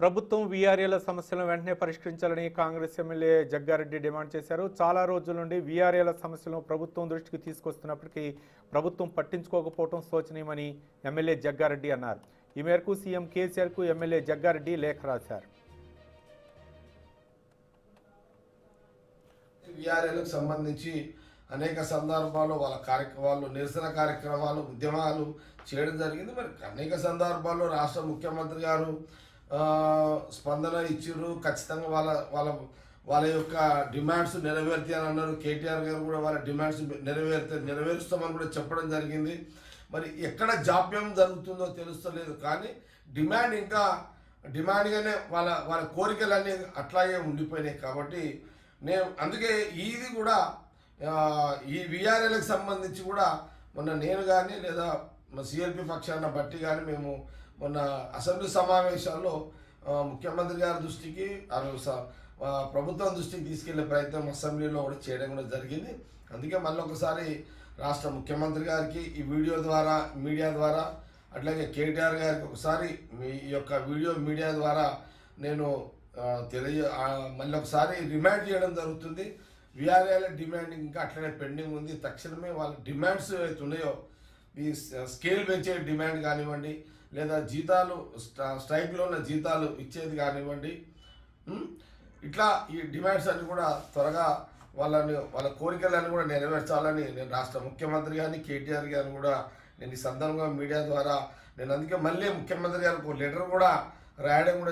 ప్రభుత్వం వీఆర్ఏల సమస్యలను వెంటనే పరిష్కరించాలని కాంగ్రెస్ ఎమ్మెల్యే జగ్గారెడ్డి డిమాండ్ చేశారు. చాలా రోజుల నుండి వీఆర్ఏల సమస్యలను ప్రభుత్వం దృష్టికి తీసుకొస్తున్నప్పటికీ ప్రభుత్వం పట్టించుకోకపోవడం శోచనీయమని ఎమ్మెల్యే జగ్గారెడ్డి అన్నారు. ఈ మేరకు సీఎం కేసీఆర్కు ఎమ్మెల్యే జగ్గారెడ్డి లేఖ రాశారు. విఆర్ఏలకు సంబంధించి అనేక సందర్భాల్లో వాళ్ళ కార్యక్రమాలు నిరసన కార్యక్రమాలు ఉద్యమాలు చేయడం జరిగింది. మరి అనేక సందర్భాల్లో రాష్ట్ర ముఖ్యమంత్రి గారు స్పందన ఇచ్చారు ఖచ్చితంగా వాళ్ళ వాళ్ళ వాళ్ళ యొక్క డిమాండ్స్ నెరవేరుతాయని అన్నారు. కేటీఆర్ గారు కూడా వాళ్ళ డిమాండ్స్ నెరవేరుతా నెరవేరుస్తామని కూడా చెప్పడం జరిగింది. మరి ఎక్కడ జాప్యం జరుగుతుందో తెలుస్తలేదు. కానీ డిమాండ్ ఇంకా డిమాండ్గానే వాళ్ళ వాళ్ళ కోరికలన్నీ అట్లాగే ఉండిపోయినాయి కాబట్టి నేను అందుకే ఇది కూడా ఈ విఆర్ఎల్కి సంబంధించి కూడా మొన్న నేను కానీ లేదా సిఎల్పి పక్షాన బట్టి కానీ మేము మొన్న అసెంబ్లీ సమావేశాల్లో ముఖ్యమంత్రి గారి దృష్టికి స- ప్రభుత్వం దృష్టికి తీసుకెళ్ళే ప్రయత్నం అసెంబ్లీలో కూడా చేయడం కూడా జరిగింది. అందుకే మళ్ళీ ఒకసారి రాష్ట్ర ముఖ్యమంత్రి గారికి ఈ వీడియో ద్వారా మీడియా ద్వారా అట్లాగే కేటీఆర్ గారికి ఒకసారి మీ యొక్క వీడియో మీడియా ద్వారా నేను తెలియ మళ్ళీ ఒకసారి రిమైండ్ చేయడం జరుగుతుంది. విఆర్ఏల డిమాండ్ ఇంకా అట్లనే పెండింగ్ ఉంది. తక్షణమే వాళ్ళ డిమాండ్స్ ఏవైతే ఉన్నాయో ఈ స్కేల్ పెంచే డిమాండ్ కానివ్వండి లేదా జీతాలు స్ట్రైక్లో ఉన్న జీతాలు ఇచ్చేది కానివ్వండి ఇట్లా ఈ డిమాండ్స్ అన్ని కూడా త్వరగా వాళ్ళని వాళ్ళ కోరికలను కూడా నెరవేర్చాలని నేను రాష్ట్ర ముఖ్యమంత్రి గారిని కేటీఆర్ గారిని కూడా నేను ఈ సందర్భంగా మీడియా ద్వారా నేను అందుకే మళ్ళీ ముఖ్యమంత్రి గారికి ఒక లెటర్ కూడా రాయడం కూడా